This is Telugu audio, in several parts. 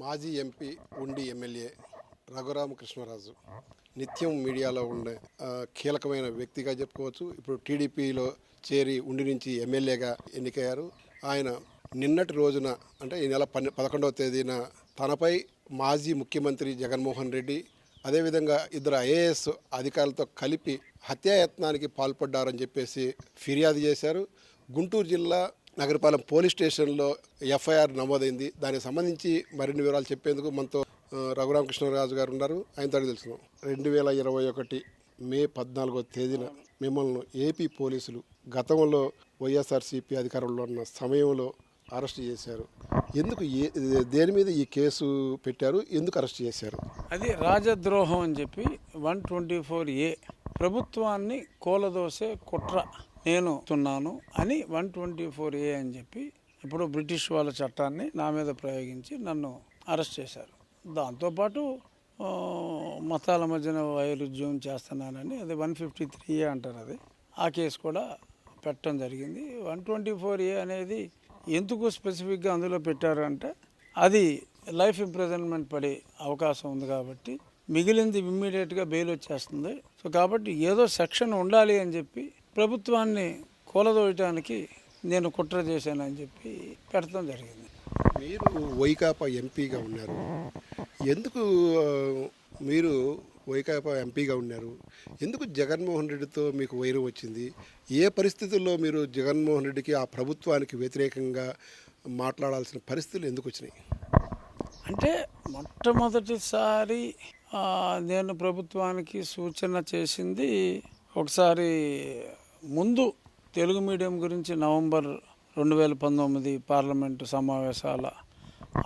మాజీ ఎంపీ ఉండి ఎమ్మెల్యే రఘురామకృష్ణరాజు నిత్యం మీడియాలో ఉండే కీలకమైన వ్యక్తిగా చెప్పుకోవచ్చు. ఇప్పుడు టీడీపీలో చేరి ఉండి నుంచి ఎమ్మెల్యేగా ఎన్నికయ్యారు. ఆయన నిన్నటి రోజున అంటే ఈ నెల పన్నె పదకొండవ తేదీన తనపై మాజీ ముఖ్యమంత్రి జగన్మోహన్ రెడ్డి అదేవిధంగా ఇద్దరు ఐఏఎస్ అధికారులతో కలిపి హత్యాయత్నానికి పాల్పడ్డారని చెప్పేసి ఫిర్యాదు చేశారు. గుంటూరు జిల్లా నగరపాలెం పోలీస్ స్టేషన్లో ఎఫ్ఐఆర్ నమోదైంది. దానికి సంబంధించి మరిన్ని వివరాలు చెప్పేందుకు మనతో రఘురామకృష్ణరాజు గారు ఉన్నారు. ఆయనతో అడిగి తెలుసుకుందాం. రెండు వేల ఇరవై ఒకటి మే పద్నాలుగో తేదీన మిమ్మల్ని ఏపీ పోలీసులు గతంలో వైఎస్ఆర్సీపీ అధికారంలో ఉన్న సమయంలో అరెస్ట్ చేశారు. ఎందుకు ఏ దేని మీద ఈ కేసు పెట్టారు? ఎందుకు అరెస్ట్ చేశారు? అది రాజద్రోహం అని చెప్పి వన్ ట్వంటీ ఫోర్ ఏ ప్రభుత్వాన్ని కూలదోసే కుట్ర. నేను తున్నాను అని వన్ ట్వంటీ ఫోర్ ఏ అని చెప్పి ఇప్పుడు బ్రిటిష్ వాళ్ళ చట్టాన్ని నా మీద ప్రయోగించి నన్ను అరెస్ట్ చేశారు. దాంతోపాటు మతాల మధ్యన వైరుధ్యం చేస్తున్నానని అది వన్ ఫిఫ్టీ త్రీ ఏ అంటారు అది. ఆ కేసు కూడా పెట్టడం జరిగింది. వన్ ట్వంటీ ఫోర్ ఏ అనేది ఎందుకు స్పెసిఫిక్గా అందులో పెట్టారంటే అది లైఫ్ ఇంప్రిజన్మెంట్ పడే అవకాశం ఉంది కాబట్టి మిగిలింది ఇమ్మీడియట్గా బెయిల్ వచ్చేస్తుంది. సో కాబట్టి ఏదో సెక్షన్ ఉండాలి అని చెప్పి ప్రభుత్వాన్ని కూలదోయటానికి నేను కుట్ర చేశానని చెప్పి పెట్టడం జరిగింది. మీరు వైకాపా ఎంపీగా ఉన్నారు. ఎందుకు మీరు వైకాపా ఎంపీగా ఉన్నారు? ఎందుకు జగన్మోహన్ రెడ్డితో మీకు వైరం వచ్చింది? ఏ పరిస్థితుల్లో మీరు జగన్మోహన్ రెడ్డికి ఆ ప్రభుత్వానికి వ్యతిరేకంగా మాట్లాడాల్సిన పరిస్థితులు ఎందుకు వచ్చినాయి? అంటే మొట్టమొదటిసారి నేను ప్రభుత్వానికి సూచన చేసింది ఒకసారి ముందు తెలుగు మీడియం గురించి నవంబర్ రెండు వేల పంతొమ్మిది పార్లమెంటు సమావేశాల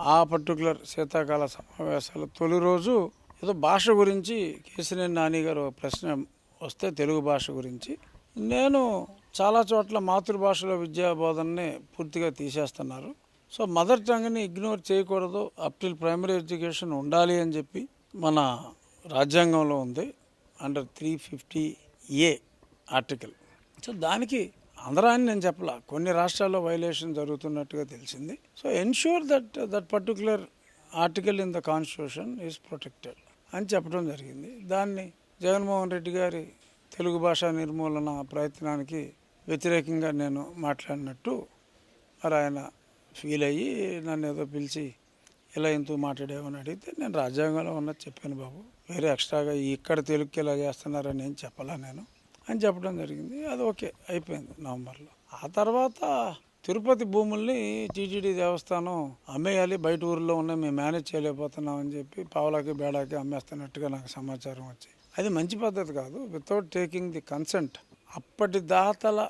ఆ పర్టికులర్ శీతాకాల సమావేశాల తొలి రోజు ఏదో భాష గురించి కేసినేని నాని గారు ప్రశ్న వస్తే తెలుగు భాష గురించి. నేను చాలా చోట్ల మాతృభాషలో విద్యా బోధనని పూర్తిగా తీసేస్తున్నారు. సో మదర్ టంగ్ని ఇగ్నోర్ చేయకూడదు. అప్ టిల్ ప్రైమరీ ఎడ్యుకేషన్ ఉండాలి అని చెప్పి మన రాజ్యాంగంలో ఉంది. Under three fifty A article. So దానికి ఆంధ్ర అని నేను చెప్పలా కొన్ని రాష్ట్రాల్లో వైలేషన్ జరుగుతున్నట్టుగా తెలిసింది. So ensure that that particular article in the constitution is protected అని చెప్పడం జరిగింది. దాన్ని జగన్మోహన్ రెడ్డి గారి తెలుగు భాష నిర్మూలన ప్రయత్నానికి వ్యతిరేకంగా నేను మాట్లాడినట్టు మరి ఆయన ఫీల్ అయ్యి నన్ను ఏదో పిలిచి ఇలా ఎందుకు మాట్లాడేవని అడిగితే నేను రాజ్యాంగంలో ఉన్నది చెప్పాను బాబు. వేరే ఎక్స్ట్రాగా ఇక్కడ తెలుగుకి ఇలా చేస్తున్నారని ఏం చెప్పలా నేను అని చెప్పడం జరిగింది. అది ఓకే అయిపోయింది నవంబర్లో. ఆ తర్వాత తిరుపతి భూముల్ని టీటీడీ దేవస్థానం అమ్మేయాలి బయట ఊర్లో ఉన్నాయి మేము మేనేజ్ చేయలేకపోతున్నాం అని చెప్పి పావులాకి బేడాకి అమ్మేస్తున్నట్టుగా నాకు సమాచారం వచ్చి. అది మంచి పద్ధతి కాదు. వితౌట్ టేకింగ్ ది కన్సెంట్ అప్పటి దాతల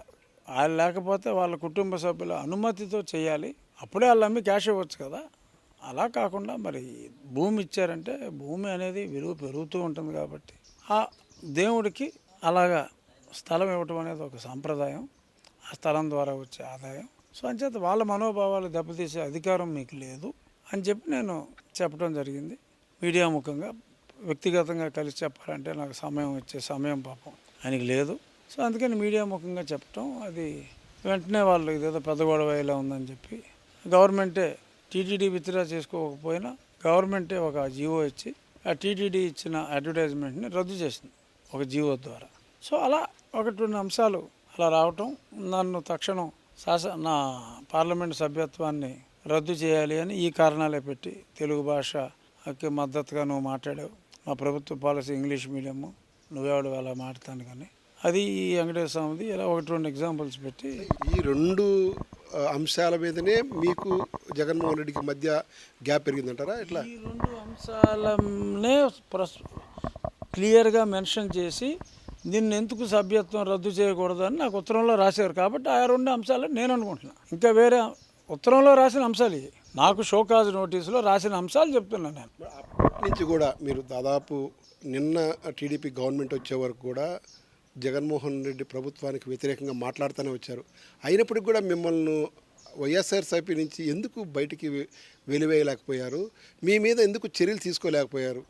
లేకపోతే వాళ్ళ కుటుంబ సభ్యుల అనుమతితో చేయాలి. అప్పుడే వాళ్ళు అమ్మి క్యాష్ ఇవ్వచ్చు కదా. అలా కాకుండా మరి భూమి ఇచ్చారంటే భూమి అనేది విలువ పెరుగుతూ ఉంటుంది కాబట్టి ఆ దేవుడికి అలాగా స్థలం ఇవ్వటం అనేది ఒక సాంప్రదాయం. ఆ స్థలం ద్వారా వచ్చే ఆదాయం. సో అంచేత వాళ్ళ మనోభావాలు దెబ్బతీసే అధికారం మీకు లేదు అని చెప్పి నేను చెప్పడం జరిగింది. మీడియా ముఖంగా వ్యక్తిగతంగా కలిసి చెప్పాలంటే నాకు సమయం వచ్చే సమయం పాపం ఆయనకి లేదు. సో అందుకని మీడియా ముఖంగా చెప్పటం అది వెంటనే వాళ్ళు ఇదేదో పెద్ద గొడవ ఇలా ఉందని చెప్పి గవర్నమెంటే టీటీడీ విత్డ్రా చేసుకోకపోయినా గవర్నమెంటే ఒక జీవో ఇచ్చి ఆ టీటీడీ ఇచ్చిన అడ్వర్టైజ్మెంట్ని రద్దు చేసింది ఒక జీవో ద్వారా. సో అలా ఒకటి రెండు అంశాలు అలా రావటం నన్ను తక్షణం శాస నా పార్లమెంట్ సభ్యత్వాన్ని రద్దు చేయాలి అని ఈ కారణాలే పెట్టి తెలుగు భాషకి మద్దతుగా నువ్వు మాట్లాడావు. మా ప్రభుత్వ పాలసీ ఇంగ్లీష్ మీడియము నువ్వేవాడు అలా మాట్లాడతాను కానీ. అది ఈ వెంకటేశ్వర స్వామిది ఇలా ఒకటి రెండు ఎగ్జాంపుల్స్ పెట్టి ఈ రెండు అంశాల మీదనే మీకు జగన్మోహన్ రెడ్డికి మధ్య గ్యాప్ పెరిగిందంటారా? ఇట్లా ఈ రెండు అంశాలనే ప్రస్ క్లియర్గా మెన్షన్ చేసి దీన్ని ఎందుకు సభ్యత్వం రద్దు చేయకూడదు అని నాకు ఉత్తరంలో రాశారు. కాబట్టి ఆ రెండు అంశాలు నేను అనుకుంటున్నా. ఇంకా వేరే ఉత్తరంలో రాసిన అంశాలు ఇవి. నాకు షోకాజ్ నోటీసులో రాసిన అంశాలు చెప్తున్నాను నేను. అప్పటి నుంచి కూడా మీరు దాదాపు నిన్న టీడీపీ గవర్నమెంట్ వచ్చే వరకు కూడా జగన్మోహన్ రెడ్డి ప్రభుత్వానికి వ్యతిరేకంగా మాట్లాడుతూనే వచ్చారు. అయినప్పటికీ కూడా మిమ్మల్ని వైఎస్ఆర్సీపీ నుంచి ఎందుకు బయటికి వెలివేయలేకపోయారు? మీ మీద ఎందుకు చర్యలు తీసుకోలేకపోయారు?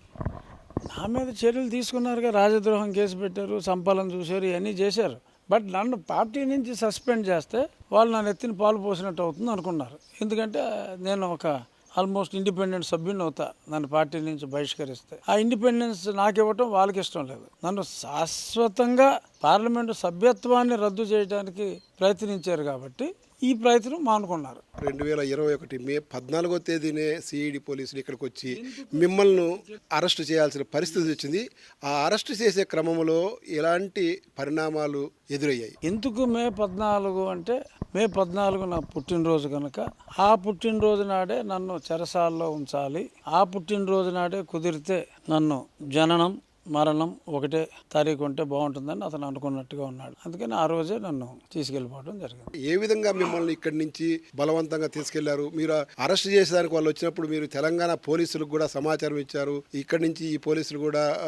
నా మీద చర్యలు తీసుకున్నారుగా రాజద్రోహం కేసు పెట్టారు సంపాలన చూశారు ఇవన్నీ చేశారు. బట్ నన్ను పార్టీ నుంచి సస్పెండ్ చేస్తే వాళ్ళు నన్ను ఎత్తిన పాలు పోసినట్టు అవుతుంది అనుకున్నారు. ఎందుకంటే నేను ఒక ఆల్మోస్ట్ ఇండిపెండెంట్ సభ్యుని అవుతా నన్ను పార్టీ నుంచి బహిష్కరిస్తే. ఆ ఇండిపెండెన్స్ నాకు ఇవ్వటం వాళ్ళకి ఇష్టం లేదు. నన్ను శాశ్వతంగా పార్లమెంటు సభ్యత్వాన్ని రద్దు చేయడానికి ప్రయత్నించారు కాబట్టి ఈ ప్రయత్నం మానుకున్నారు. రెండు వేల ఇరవై ఒకటి మే పద్నాలుగో తేదీనే సిఐడి పోలీసులు ఇక్కడికి వచ్చి మిమ్మల్ని అరెస్ట్ చేయాల్సిన పరిస్థితి వచ్చింది. ఆ అరెస్ట్ చేసే క్రమంలో ఎలాంటి పరిణామాలు ఎదురయ్యాయి? ఎందుకు మే పద్నాలుగు అంటే మే పద్నాలుగు నా పుట్టినరోజు కనుక ఆ పుట్టినరోజు నాడే నన్ను చెరసాల్లో ఉంచాలి. ఆ పుట్టినరోజు నాడే కుదిరితే నన్ను జననం మరణం ఒకటే తారీఖు ఉంటే బాగుంటుందని అతను అనుకున్నట్టుగా ఉన్నాడు. అందుకని ఆ రోజే నన్ను తీసుకెళ్ళిపోవడం జరిగింది. ఏ విధంగా మిమ్మల్ని ఇక్కడి నుంచి బలవంతంగా తీసుకెళ్ళారు? మీరు అరెస్ట్ చేసేదానికి వాళ్ళు వచ్చినప్పుడు మీరు తెలంగాణ పోలీసులకు కూడా సమాచారం ఇచ్చారు. ఇక్కడి నుంచి ఈ పోలీసులు కూడా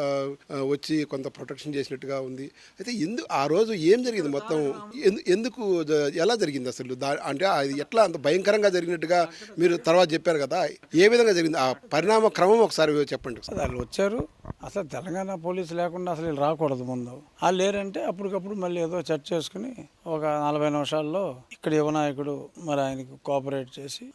వచ్చి కొంత ప్రొటెక్షన్ చేసినట్టుగా ఉంది. అయితే ఎందు ఆ రోజు ఏం జరిగింది మొత్తం? ఎందు- ఎందుకు ఎలా జరిగింది అసలు? అంటే అది ఎట్లా అంత భయంకరంగా జరిగినట్టుగా మీరు తర్వాత చెప్పారు కదా? ఏ విధంగా జరిగింది? ఆ పరిణామ క్రమం ఒకసారి చెప్పండి. వాళ్ళు వచ్చారు. అసలు తెలంగాణ పోలీసు లేకుండా అసలు వీళ్ళు రాకూడదు ముందు. వాళ్ళు లేరంటే అప్పటికప్పుడు మళ్ళీ ఏదో చర్చ చేసుకుని ఒక నలభై నిమిషాల్లో ఇక్కడ యువనాయకుడు మరి ఆయనకి కోఆపరేట్ చేసి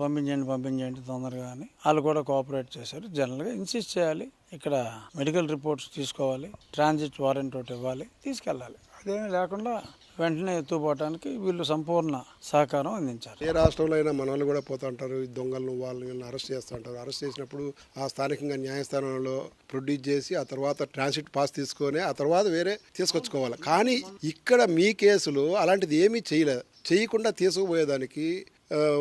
పంపించండి పంపించండి తొందరగా అని వాళ్ళు కూడా కోఆపరేట్ చేశారు. జనరల్గా ఇన్సిస్ట్ చేయాలి. ఇక్కడ మెడికల్ రిపోర్ట్స్ తీసుకోవాలి. ట్రాన్సిట్ వారెంట్ ఒకటి ఇవ్వాలి. తీసుకెళ్ళాలి. అదేమీ లేకుండా వెంటనే ఎత్తుపోవటానికి వీళ్ళు సంపూర్ణ సహకారం అందించారు. ఏ రాష్ట్రంలో అయినా మన వాళ్ళు కూడా పోతుంటారు. దొంగలను వాళ్ళని అరెస్ట్ చేస్తుంటారు. అరెస్ట్ చేసినప్పుడు ఆ స్థానికంగా న్యాయస్థానంలో ప్రొడ్యూస్ చేసి ఆ తర్వాత ట్రాన్సిట్ పాస్ తీసుకొని ఆ తర్వాత వేరే తీసుకొచ్చుకోవాలి. కానీ ఇక్కడ మీ కేసులో అలాంటిది ఏమీ చేయలేదు. చేయకుండా తీసుకుపోయేదానికి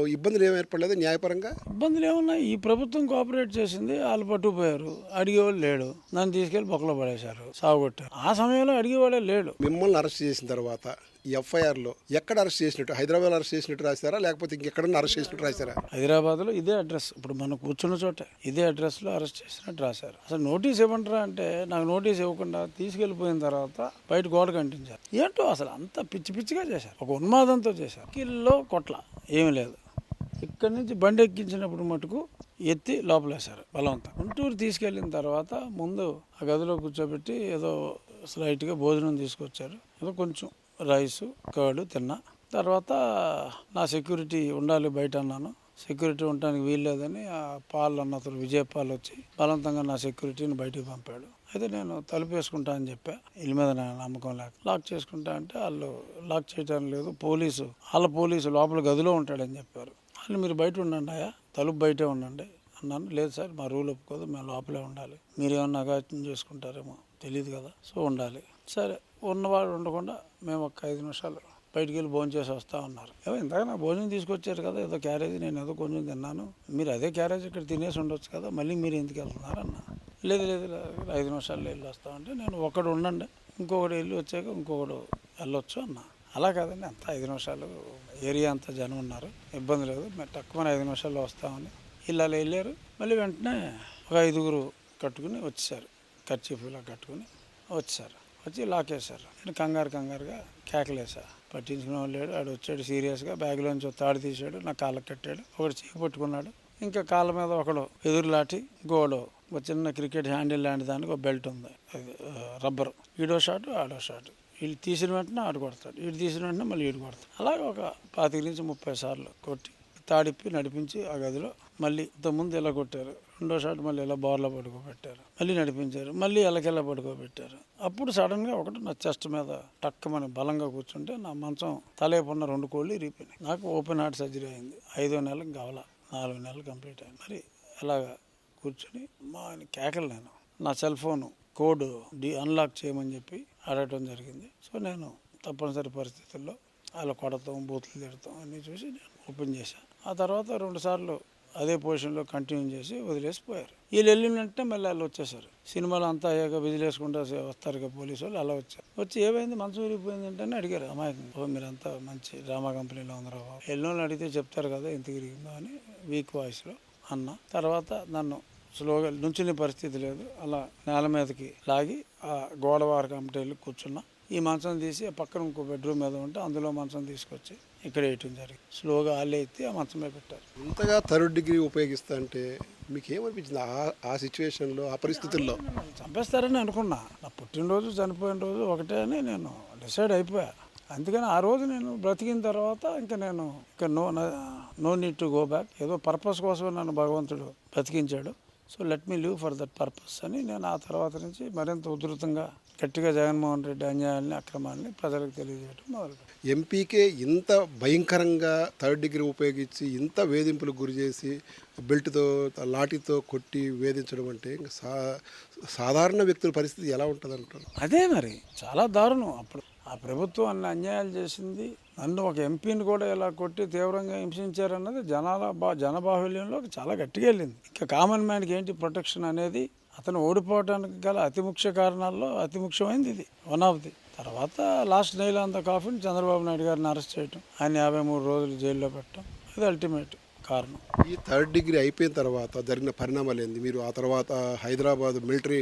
ఇబ్బందులు ఏమి ఏర్పడలేదు? న్యాయపరంగా? ఇబ్బందులు ఏమున్నాయి ఈ ప్రభుత్వం కోఆపరేట్ చేసింది వాళ్ళు పట్టుకుపోయారు. అడిగేవాళ్ళు లేడు. నన్ను తీసుకెళ్ళి బొక్కలో పడేశారు. సాగుకొట్టారు ఆ సమయంలో అడిగేవాడే లేడు. మిమ్మల్ని అరెస్ట్ చేసిన తర్వాత ఎఫ్ఐఆర్లో ఎక్కడ అరెస్ట్ చేసినట్టు? హైదరాబాద్ అరెస్ట్ చేసినట్టు రాశారా? లేకపోతే ఇంకెక్కడన్నా అరెస్ట్ చేసినట్టు రాశారా? హైదరాబాద్లో ఇదే అడ్రస్. ఇప్పుడు మనం కూర్చున్న చోటే ఇదే అడ్రస్లో అరెస్ట్ చేసినట్టు రాశారు. అసలు నోటీస్ ఇవ్వమంటారా అంటే నాకు నోటీస్ ఇవ్వకుండా తీసుకెళ్ళిపోయిన తర్వాత బయట గోడ కంటించారు. ఏంటో అసలు అంత పిచ్చి పిచ్చిగా చేశారు. ఒక ఉన్మాదంతో చేశారు. కిల్లో కొట్ల. ఏమీ లేదు. ఇక్కడి నుంచి బండి ఎక్కించినప్పుడు మటుకు ఎత్తి లోపలేశారు బలవంతం. గుంటూరు తీసుకెళ్ళిన తర్వాత ముందు ఆ గదిలో కూర్చోబెట్టి ఏదో స్లైట్గా భోజనం తీసుకొచ్చారు. ఏదో కొంచెం రైస్ కర్డ్ తిన్నా. తర్వాత నా సెక్యూరిటీ ఉండాలి బయట అన్నాను. సెక్యూరిటీ ఉండడానికి వీల్లేదని ఆ పాల్ అన్న అతను విజయపాల్ వచ్చి బలవంతంగా నా సెక్యూరిటీని బయటికి పంపాడు. అయితే నేను తలుపు వేసుకుంటా అని చెప్పా. ఇల్లు మీద నా నమ్మకం లేక లాక్ చేసుకుంటా అంటే వాళ్ళు లాక్ చేయటం లేదు. పోలీసు వాళ్ళ పోలీసు లోపల గదిలో ఉంటాడని చెప్పారు. వాళ్ళు మీరు బయట ఉండండి అయ్యా. తలుపు బయటే ఉండండి అన్నాను. లేదు సార్ మా రూల్ ఒప్పుకోదు మేము లోపలే ఉండాలి. మీరు ఏమన్నా అగాత్యం చేసుకుంటారేమో తెలియదు కదా సో ఉండాలి. సరే ఉన్నవాడు ఉండకుండా మేము ఒక ఐదు నిమిషాలు బయటికి వెళ్ళి భోజనం చేసి వస్తా ఉన్నారు ఏమో ఇంతక నా భోజనం తీసుకొచ్చారు కదా ఏదో క్యారేజ్ నేను ఏదో కొంచెం తిన్నాను. మీరు అదే క్యారేజ్ ఇక్కడ తినేసి ఉండొచ్చు కదా మళ్ళీ మీరు ఎందుకు వెళ్తున్నారు అన్న. లేదు లేదు లేదు, ఐదు నిమిషాల్లో వెళ్ళి వస్తామంటే నేను ఒకడు ఉండండి ఇంకొకడు వెళ్ళి వచ్చాక ఇంకొకడు వెళ్ళొచ్చు అన్న. అలా కాదండి అంత ఐదు నిమిషాలు ఏరియా అంతా జనం ఉన్నారు. ఇబ్బంది లేదు మేము తక్కువ ఐదు నిమిషాల్లో వస్తామని. వీళ్ళు అలా వెళ్ళారు. మళ్ళీ వెంటనే ఒక ఐదుగురు కట్టుకుని వచ్చేసారు. కర్చీఫ్లా కట్టుకుని వచ్చారు వచ్చి లాకేశారు నేను కంగారు కంగారుగా కేకలేసా. పట్టించుకునే వాళ్ళు లేడు. ఆడు వచ్చాడు సీరియస్గా. బ్యాగ్లోంచి తాడు తీసాడు నా కాళ్ళకి కట్టాడు. ఒకటి చేయి పట్టుకున్నాడు. ఇంకా కాళ్ళ మీద ఒకడు ఎదురులాటి గోడు ఒక చిన్న క్రికెట్ హ్యాండిల్ లాంటి దానికి ఒక బెల్ట్ ఉంది. అది రబ్బర్. ఈడో షాట్ ఆడో షాట్. వీళ్ళు తీసిన వెంటనే ఆడు కొడతాడు. వీడు తీసిన వెంటనే మళ్ళీ ఈడు కొడతాడు. అలాగే ఒక పాతిక నుంచి ముప్పై సార్లు కొట్టి తాడిప్పి నడిపించి ఆ గదిలో మళ్ళీ ఇంతకుముందు ఇలా కొట్టారు? రెండో షాట్ మళ్ళీ ఇలా బోర్లో పడుకోబెట్టారు? మళ్ళీ నడిపించారు. మళ్ళీ ఎలకెలా పడుకోబెట్టారు? అప్పుడు సడన్గా ఒకటి నా చెస్ట్ మీద టక్కమని బలంగా కూర్చుంటే నా మంచం తలేపున్న రెండు కోళ్ళు ఇరిగిపోయినాయి. నాకు ఓపెన్ హార్ట్ సర్జరీ అయింది. ఐదో నెలకి కావాల నాలుగు నెలలు కంప్లీట్ అయింది మరి అలాగా కూర్చొని మా ఆయన కేకలు నేను నా సెల్ ఫోన్ కోడ్ డి అన్లాక్ చేయమని చెప్పి అడగటం జరిగింది. సో నేను తప్పనిసరి పరిస్థితుల్లో అలా కొడతాం బూతులు తిడతాం అన్నీ చూసి నేను ఓపెన్ చేశాను ఆ తర్వాత రెండు సార్లు అదే పొజిషన్లో కంటిన్యూ చేసి వదిలేసిపోయారు. వీళ్ళు వెళ్ళినట్టే మళ్ళీ వాళ్ళు వచ్చేసారు సినిమాలు అంతా అయ్యాక విజిలేసుకుంటూ వస్తారు కదా పోలీసు వాళ్ళు అలా వచ్చారు. వచ్చి ఏమైంది? మనసు విరిగిపోయింది అంటే అడిగారు. అమాయకం ఓ మీరంతా మంచి డ్రామా కంపెనీలో ఉన్నారు బాబు? వెళ్ళిన వాళ్ళు అడిగితే చెప్తారు కదా ఎంత విరిగిందో అని. వీక్ వాయిస్లో అన్న. తర్వాత నన్ను స్లోగా నుంచునే పరిస్థితి లేదు. అలా నేల మీదకి లాగి ఆ గోడవార కమిటీలు కూర్చున్నా. ఈ మంచం తీసి పక్కన ఇంకో బెడ్రూమ్ మీద ఉంటే అందులో మంచం తీసుకొచ్చి ఇక్కడ వేయటం జరిగింది. స్లోగా ఆలే ఎత్తి ఆ మంచం మీద పెట్టారు. ఇంతగా థర్డ్ డిగ్రీ ఉపయోగిస్తా అంటే మీకు ఏమనిపించింది ఆ ఆ సిచ్యువేషన్లో ఆ పరిస్థితుల్లో? చంపేస్తారని అనుకున్నా. నా పుట్టినరోజు చనిపోయిన రోజు ఒకటే అని నేను డిసైడ్ అయిపోయా. అందుకని ఆ రోజు నేను బ్రతికిన తర్వాత ఇంకా నేను ఇంకా no no need to go back ఏదో పర్పస్ కోసమే నన్ను భగవంతుడు బ్రతికించాడు. So let me live for that purpose అని నేను ఆ తర్వాత నుంచి మరింత ఉధృతంగా గట్టిగా జగన్మోహన్ రెడ్డి అన్యాయాన్ని అక్రమాన్ని ప్రజలకు తెలియజేయడం మొదలు ఎంపీకే ఇంత భయంకరంగా థర్డ్ డిగ్రీ ఉపయోగించి ఇంత వేధింపులకు గురి చేసి బెల్ట్తో లాఠీతో కొట్టి వేధించడం అంటే ఇంకా సా సాధారణ వ్యక్తుల పరిస్థితి ఎలా ఉంటుంది అంటారు అదే మరి చాలా దారుణం అప్పుడు. ఆ ప్రభుత్వం అన్ని అన్యాయాలు చేసింది. నన్ను ఒక ఎంపీని కూడా ఇలా కొట్టి తీవ్రంగా హింసించారన్నది జనాల బా జనబాహుల్యంలో చాలా గట్టిగా వెళ్ళింది. ఇంకా కామన్ మ్యాన్కి ఏంటి ప్రొటెక్షన్ అనేది? అతను ఓడిపోవడానికి గల అతి ముఖ్య కారణాల్లో అతి ముఖ్యమైనది ఇది వన్ ఆఫ్ ది తర్వాత లాస్ట్ నైల్ అంత కాఫీని చంద్రబాబు నాయుడు గారిని అరెస్ట్ చేయటం ఆయన యాభై మూడు రోజులు జైల్లో పెట్టడం ఇది అల్టిమేట్ కారణం. ఈ థర్డ్ డిగ్రీ అయిపోయిన తర్వాత జరిగిన పరిణామాలు ఏంది? మీరు ఆ తర్వాత హైదరాబాద్ మిలిటరీ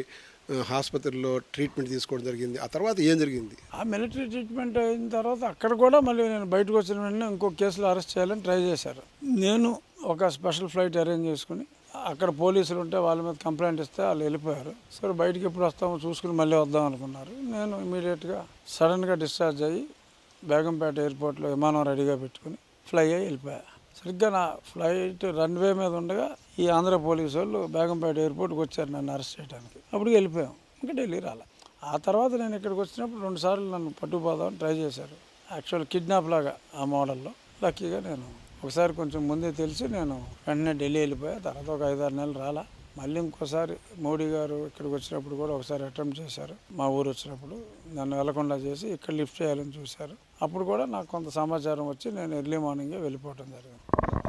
ఆసుపత్రిలో ట్రీట్మెంట్ తీసుకోవడం జరిగింది. ఆ తర్వాత ఏం జరిగింది? ఆ మిలిటరీ ట్రీట్మెంట్ అయిన తర్వాత అక్కడ కూడా మళ్ళీ నేను బయటకు వచ్చిన వెంటనే ఇంకో కేసులో అరెస్ట్ చేయాలని ట్రై చేశారు. నేను ఒక స్పెషల్ ఫ్లైట్ అరేంజ్ చేసుకుని అక్కడ పోలీసులు ఉంటే వాళ్ళ మీద కంప్లైంట్ ఇస్తే వాళ్ళు వెళ్ళిపోయారు. సరే బయటికి ఎప్పుడు వస్తామో చూసుకుని మళ్ళీ వద్దాం అనుకున్నారు. నేను ఇమీడియట్గా సడన్గా డిశ్చార్జ్ అయ్యి బేగంపేట ఎయిర్పోర్ట్లో విమానం రెడీగా పెట్టుకుని ఫ్లై అయ్యి వెళ్ళిపోయా. సరిగ్గా నా ఫ్లైట్ రన్వే మీద ఉండగా ఈ ఆంధ్ర పోలీసు వాళ్ళు బేగంపేట ఎయిర్పోర్ట్కి వచ్చారు నన్ను అరెస్ట్ చేయడానికి. అప్పుడు వెళ్ళిపోయాం. ఇంకా ఢిల్లీ రాలే. ఆ తర్వాత నేను ఇక్కడికి వచ్చినప్పుడు రెండు సార్లు నన్ను పట్టుకుపోదామని ట్రై చేశారు. యాక్చువల్ కిడ్నాప్ లాగా ఆ మోడల్లో. లక్కీగా నేను ఒకసారి కొంచెం ముందే తెలిసి నేను వెంటనే ఢిల్లీ వెళ్ళిపోయా. తర్వాత ఒక ఐదారు నెలలు రాలా. మళ్ళీ ఇంకోసారి మోడీ గారు ఇక్కడికి వచ్చినప్పుడు కూడా ఒకసారి అటెంప్ట్ చేశారు. మా ఊరు వచ్చినప్పుడు నన్ను వెళ్ళకుండా చేసి ఇక్కడ లిఫ్ట్ చేయాలని చూశారు. అప్పుడు కూడా నాకు కొంత సమాచారం వచ్చి నేను ఎర్లీ మార్నింగే వెళ్ళిపోవడం జరిగింది.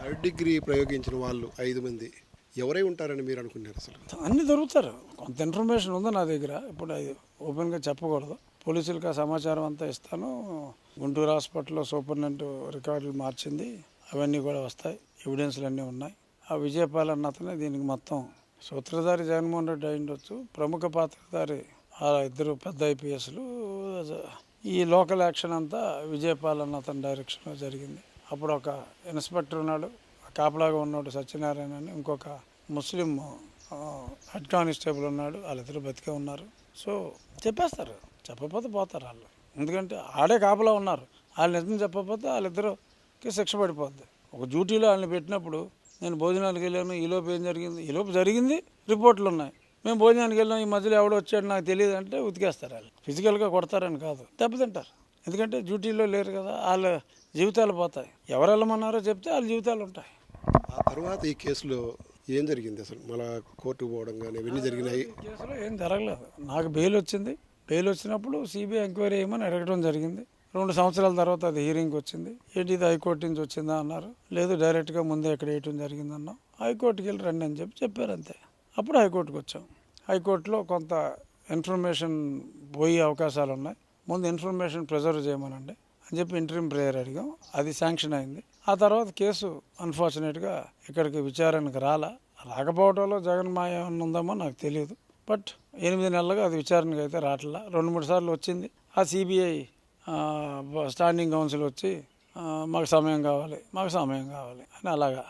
థర్డ్ డిగ్రీ ప్రయోగించిన వాళ్ళు ఐదు మంది ఎవరై ఉంటారని మీరు అనుకున్నారు అసలు? అన్నీ దొరుకుతారు. కొంత ఇన్ఫర్మేషన్ ఉంది నా దగ్గర. ఇప్పుడు అది ఓపెన్గా చెప్పకూడదు. పోలీసులకు ఆ సమాచారం అంతా ఇస్తాను. గుంటూరు హాస్పిటల్లో సూపరింటెండెంట్ రికార్డులు మార్చింది. అవన్నీ కూడా వస్తాయి. ఎవిడెన్స్లు అన్నీ ఉన్నాయి. ఆ విజయపాల్ అన్న అతనే దీనికి మొత్తం సూత్రధారి జగన్మోహన్ రెడ్డి అయి ఉండొచ్చు. ప్రముఖ పాత్రధారి ఆ ఇద్దరు పెద్ద ఐపీఎస్లు ఈ లోకల్ యాక్షన్ అంతా విజయపాలన్న అతని డైరెక్షన్లో జరిగింది. అప్పుడు ఒక ఇన్స్పెక్టర్ ఉన్నాడు కాపలాగా ఉన్నాడు సత్యనారాయణ అని. ఇంకొక ముస్లిం హెడ్ కానిస్టేబుల్ ఉన్నాడు వాళ్ళిద్దరు బతికే ఉన్నారు. సో చెప్పేస్తారు. చెప్పకపోతే పోతారు వాళ్ళు. ఎందుకంటే ఆడే కాపలా ఉన్నారు. వాళ్ళు నిజం చెప్పకపోతే వాళ్ళిద్దరుకి శిక్ష పడిపోద్ది. ఒక డ్యూటీలో వాళ్ళని పెట్టినప్పుడు నేను భోజనాలకు వెళ్ళాను ఈలోపు ఏం జరిగింది? ఈలోపు జరిగింది రిపోర్ట్లు ఉన్నాయి. మేము భోజనానికి వెళ్ళాం ఈ మధ్యలో ఎవడో వచ్చాడు నాకు తెలియదు అంటే ఉతికేస్తారు వాళ్ళు. ఫిజికల్గా కొడతారని కాదు. దెబ్బతింటారు. ఎందుకంటే డ్యూటీలో లేరు కదా వాళ్ళ జీవితాలు పోతాయి. ఎవరు వెళ్ళమన్నారో చెప్తే వాళ్ళ జీవితాలు ఉంటాయి. ఆ తర్వాత ఈ కేసులో ఏం జరిగింది అసలు? మళ్ళా కోర్టుకు పోవడం కానీ ఇవన్నీ జరిగినాయి? కేసులో ఏం జరగలేదు. నాకు బెయిల్ వచ్చింది. బెయిల్ వచ్చినప్పుడు సిబిఐ ఎంక్వైరీ చేయమని అడగడం జరిగింది. రెండు సంవత్సరాల తర్వాత అది హీరింగ్కి వచ్చింది. ఏంటి ఇది హైకోర్టు నుంచి వచ్చిందా అన్నారు. లేదు డైరెక్ట్గా ముందే ఎక్కడ వేయటం జరిగింది అన్నాం హైకోర్టుకి వెళ్ళి రండి అని చెప్పి చెప్పారు అంతే. అప్పుడు హైకోర్టుకి వచ్చాం. హైకోర్టులో కొంత ఇన్ఫర్మేషన్ పోయే అవకాశాలు ఉన్నాయి ముందు ఇన్ఫర్మేషన్ ప్రిజర్వ్ చేయమనండి అని చెప్పి ఇంటర్వ్యూ ప్రేయర్ అడిగాం. అది శాంక్షన్ అయింది. ఆ తర్వాత కేసు అన్ఫార్చునేట్గా ఇక్కడికి విచారణకు రాలా. రాకపోవడంలో జగన్ మాయ ఏమన్నా ఉందేమో నాకు తెలియదు. బట్ ఎనిమిది నెలలుగా అది విచారణకు అయితే రావట్లా రెండు మూడు సార్లు వచ్చింది. ఆ సిబిఐ స్టాండింగ్ కౌన్సిల్ వచ్చి మాకు సమయం కావాలి మాకు సమయం కావాలి అని అలాగా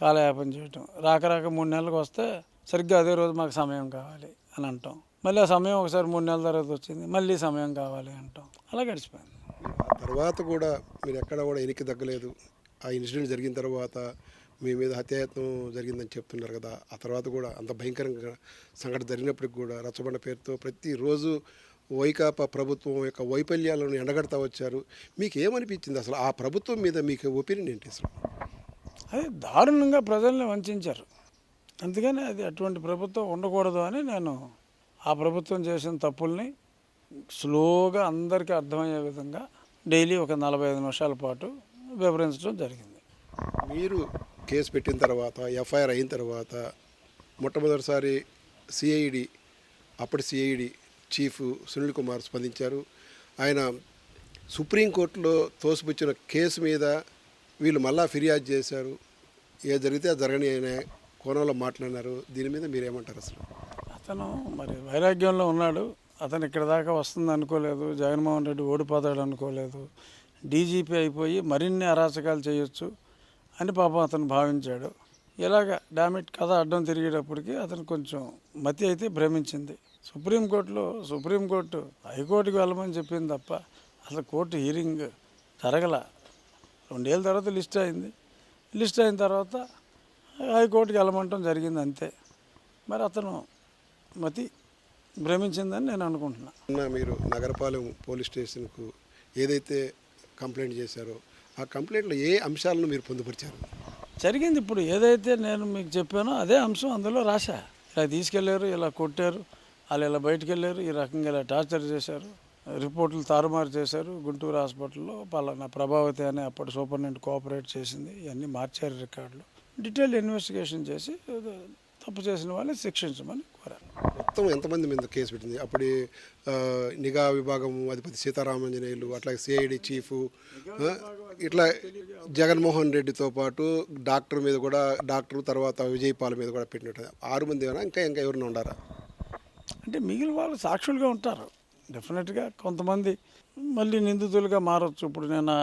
కాలయాపన చేయటం. రాక రాక మూడు నెలలకు వస్తే సరిగ్గా అదే రోజు మాకు సమయం కావాలి అని అంటాం. మళ్ళీ ఆ సమయం ఒకసారి మూడు నెలల తర్వాత వచ్చింది మళ్ళీ సమయం కావాలి అంటాం. అలా గడిచిపోయింది. ఆ తర్వాత కూడా మీరు ఎక్కడ కూడా ఎనికి తగ్గలేదు. ఆ ఇన్సిడెంట్ జరిగిన తర్వాత మీ మీద హత్యాయత్నం జరిగిందని చెప్తున్నారు కదా ఆ తర్వాత కూడా అంత భయంకరంగా సంఘటన జరిగినప్పటికి కూడా రచ్చబండ పేరుతో ప్రతిరోజు వైకాపా ప్రభుత్వం యొక్క వైఫల్యాలను ఎండగడతా వచ్చారు. మీకు ఏమనిపించింది అసలు? ఆ ప్రభుత్వం మీద మీకు ఒపీనియన్ ఏంటి అసలు? అది దారుణంగా ప్రజల్ని వంచారు. అందుకని అది అటువంటి ప్రభుత్వం ఉండకూడదు అని నేను ఆ ప్రభుత్వం చేసిన తప్పుల్ని స్లోగా అందరికీ అర్థమయ్యే విధంగా డైలీ ఒక నలభై ఐదు నిమిషాల పాటు వివరించడం జరిగింది. మీరు కేసు పెట్టిన తర్వాత ఎఫ్ఐఆర్ అయిన తర్వాత మొట్టమొదటిసారి సిఐడి అప్పటి సిఐడి చీఫ్ సునీల్ కుమార్ స్పందించారు. ఆయన సుప్రీంకోర్టులో తోసిపుచ్చిన కేసు మీద వీళ్ళు మళ్ళా ఫిర్యాదు చేశారు. ఏ జరిగితే అది జరగని అనే కోణంలో మాట్లాడినారు. దీని మీద మీరేమంటారు అసలు? అతను మరి వైరాగ్యంలో ఉన్నాడు. అతను ఇక్కడ దాకా వస్తుంది అనుకోలేదు. జగన్మోహన్ రెడ్డి ఓడిపోతాడు అనుకోలేదు. డీజీపీ అయిపోయి మరిన్ని అరాచకాలు చేయొచ్చు అని పాపం అతను భావించాడు. ఇలాగ డామిట్ కథ అడ్డం తిరిగేటప్పటికి అతను కొంచెం మతి అయితే భ్రమించింది. సుప్రీంకోర్టులో సుప్రీంకోర్టు హైకోర్టుకి వెళ్ళమని చెప్పింది తప్ప అసలు కోర్టు హీరింగ్ జరగల. రెండేళ్ళ తర్వాత లిస్ట్ అయింది. లిస్ట్ అయిన తర్వాత హైకోర్టుకి వెళ్ళమంటం జరిగింది అంతే. మరి అతను మతి భ్రమించిందని నేను అనుకుంటున్నా. నిన్న మీరు నగరపాలెం పోలీస్ స్టేషన్కు ఏదైతే కంప్లైంట్ చేశారో ఆ కంప్లైంట్లో ఏ అంశాలను మీరు పొందుపరిచారు? జరిగింది ఇప్పుడు ఏదైతే నేను మీకు చెప్పానో అదే అంశం అందులో రాశా. ఇలా తీసుకెళ్ళారు ఇలా కొట్టారు వాళ్ళు ఇలా బయటికి వెళ్ళారు ఈ రకంగా ఇలా టార్చర్ చేశారు రిపోర్టులు తారుమారు చేశారు గుంటూరు హాస్పిటల్లో పలానా ప్రభావతి అనే అప్పటి సూపరింటెండెంట్ కోఆపరేట్ చేసింది ఇవన్నీ మార్చారు రికార్డులు. డీటెయిల్ ఇన్వెస్టిగేషన్ చేసి తప్పు చేసిన వాళ్ళని శిక్షించమని కోరారు. మొత్తం ఎంతమంది మీద కేసు పెట్టింది? అప్పుడు నిఘా విభాగం అధిపతి సీతారామాంజనేయులు అట్లాగే సిఐడి చీఫ్ ఇట్లా జగన్మోహన్ రెడ్డితో పాటు డాక్టర్ మీద కూడా డాక్టర్ తర్వాత విజయపాల్ మీద కూడా పెట్టినట్టు ఆరు మంది ఏమైనా ఇంకా ఇంకా ఎవరైనా ఉండారా? అంటే మిగిలిన వాళ్ళు సాక్షులుగా ఉంటారు. డెఫినెట్గా కొంతమంది మళ్ళీ నిందితులుగా మారచ్చు. ఇప్పుడు నేను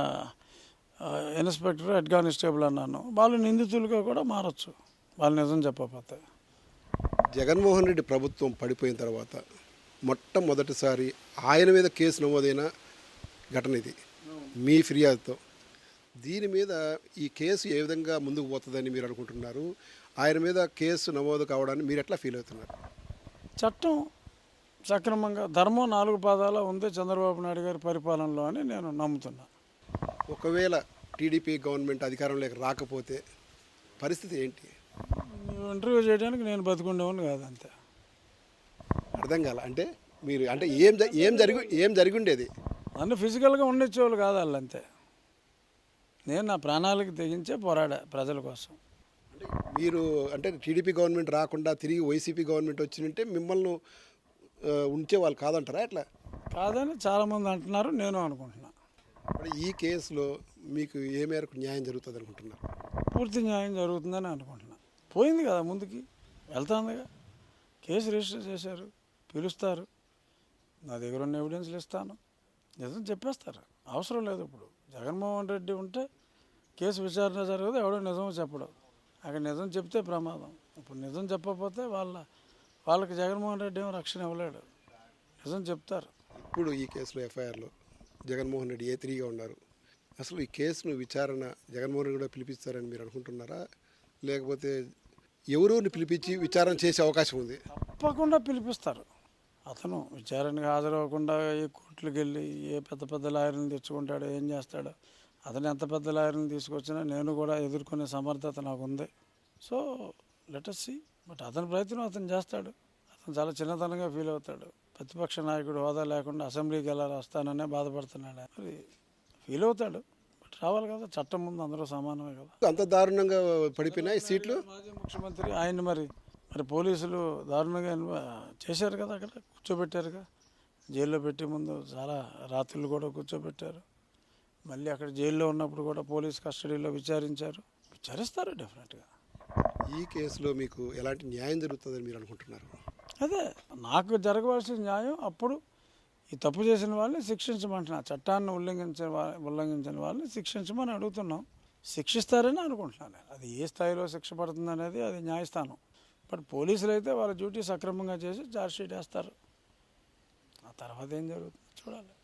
ఇన్స్పెక్టర్ హెడ్ కానిస్టేబుల్ అన్నాను. వాళ్ళు నిందితులుగా కూడా మారచ్చు. వాళ్ళు నిజం చెప్పకపోతే. జగన్మోహన్ రెడ్డి ప్రభుత్వం పడిపోయిన తర్వాత మొట్టమొదటిసారి ఆయన మీద కేసు నమోదైన ఘటన ఇది. మీ ఫిర్యాదుతో. దీని మీద ఈ కేసు ఏ విధంగా ముందుకు పోతుందని మీరు అనుకుంటున్నారు? ఆయన మీద కేసు నమోదు కావడాన్ని మీరు ఎట్లా ఫీల్ అవుతున్నారు? చట్టం సక్రమంగా ధర్మం నాలుగు పాదాల ఉంది చంద్రబాబు నాయుడు గారి పరిపాలనలో అని నేను నమ్ముతున్నా. ఒకవేళ టీడీపీ గవర్నమెంట్ అధికారంలోకి రాకపోతే పరిస్థితి ఏంటి? ఇంటర్వ్యూ చేయడానికి నేను బతుకుండేవాడిని కాదు అంతే అర్థం కాల అంటే మీరు అంటే ఏం జ- ఏం జరిగి ఏం జరిగి ఉండేది నన్ను ఫిజికల్గా ఉండొచ్చేవాళ్ళు కాదు వాళ్ళు అంతే. నేను నా ప్రాణాలకు తెగించే పోరాడా ప్రజల కోసం. అంటే మీరు అంటే టీడీపీ గవర్నమెంట్ రాకుండా తిరిగి వైసీపీ గవర్నమెంట్ వచ్చిందంటే మిమ్మల్ని ఆ, ఉంచే వాళ్ళు కాదంటారా ఎట్లా? కాదని చాలామంది అంటున్నారు నేను అనుకుంటున్నా మరి ఈ కేసులో మీకు ఏ మేరకు న్యాయం జరుగుతుంది అనుకుంటున్నారు? పూర్తి న్యాయం జరుగుతుందని అనుకుంటున్నా. పోయింది కదా ముందుకి. వెళ్తాందిగా. కేసు రిజిస్టర్ చేశారు. పిలుస్తారు. నా దగ్గర ఉన్న ఎవిడెన్స్లు ఇస్తాను. నిజం చెప్పేస్తారు. అవసరం లేదు ఇప్పుడు. జగన్మోహన్ రెడ్డి ఉంటే కేసు విచారణ జరగదు ఎవడో నిజం చెప్పడు. అక్కడ నిజం చెప్తే ప్రమాదం. ఇప్పుడు నిజం చెప్పకపోతే వాళ్ళ వాళ్ళకి జగన్మోహన్ రెడ్డి ఏమో రక్షణ ఇవ్వలేడు. నిజం చెప్తారు. ఇప్పుడు ఈ కేసులో ఎఫ్ఐఆర్లో జగన్మోహన్ రెడ్డి ఏ త్రీగా ఉన్నారు? అసలు ఈ కేసును విచారణ జగన్మోహన్ రెడ్డి కూడా పిలిపిస్తారని మీరు అనుకుంటున్నారా? లేకపోతే ఎవరోని పిలిపించి విచారణ చేసే అవకాశం ఉంది? తప్పకుండా పిలిపిస్తారు. అతను విచారణకు హాజరవ్వకుండా ఏ కోర్టులకు వెళ్ళి ఏ పెద్ద పెద్ద లాయర్ని తెచ్చుకుంటాడో ఏం చేస్తాడో అతను ఎంత పెద్ద లాయర్ని తీసుకొచ్చినా నేను కూడా ఎదుర్కొనే సమర్థత నాకు ఉంది సో లెటస్ సి బట్ అతని ప్రయత్నం అతను చేస్తాడు. అతను చాలా చిన్నతనంగా ఫీల్ అవుతాడు. ప్రతిపక్ష నాయకుడు హోదా లేకుండా అసెంబ్లీకి ఎలా వస్తాననే బాధపడుతున్నాడు. మరి ఫీల్ అవుతాడు. బట్ రావాలి కదా. చట్టం ముందు అందరూ సమానమే కదా. అంత దారుణంగా పడిపోయినాయి సీట్లు? మాజీ ముఖ్యమంత్రి ఆయన మరి మరి పోలీసులు దారుణంగా చేశారు కదా అక్కడ. కూర్చోబెట్టారుగా. జైల్లో పెట్టి ముందు చాలా రాత్రులు కూడా కూర్చోబెట్టారు. మళ్ళీ అక్కడ జైల్లో ఉన్నప్పుడు కూడా పోలీస్ కస్టడీలో విచారించారు. విచారిస్తారు డెఫినెట్గా ఈ కేసులో మీకు ఎలాంటి న్యాయం జరుగుతుందని మీరు అనుకుంటున్నారు? అదే నాకు జరగవలసిన న్యాయం అప్పుడు ఈ తప్పు చేసిన వాళ్ళని శిక్షించమంటున్నా. చట్టాన్ని ఉల్లంఘించిన ఉల్లంఘించిన వాళ్ళని శిక్షించమని అడుగుతున్నాం. శిక్షిస్తారని అనుకుంటున్నాను నేను. అది ఏ స్థాయిలో శిక్ష పడుతుంది అనేది అది న్యాయస్థానం. బట్ పోలీసులు అయితే వాళ్ళ డ్యూటీ సక్రమంగా చేసి ఛార్జ్షీట్ వేస్తారు. ఆ తర్వాత ఏం జరుగుతుంది? చూడాలి.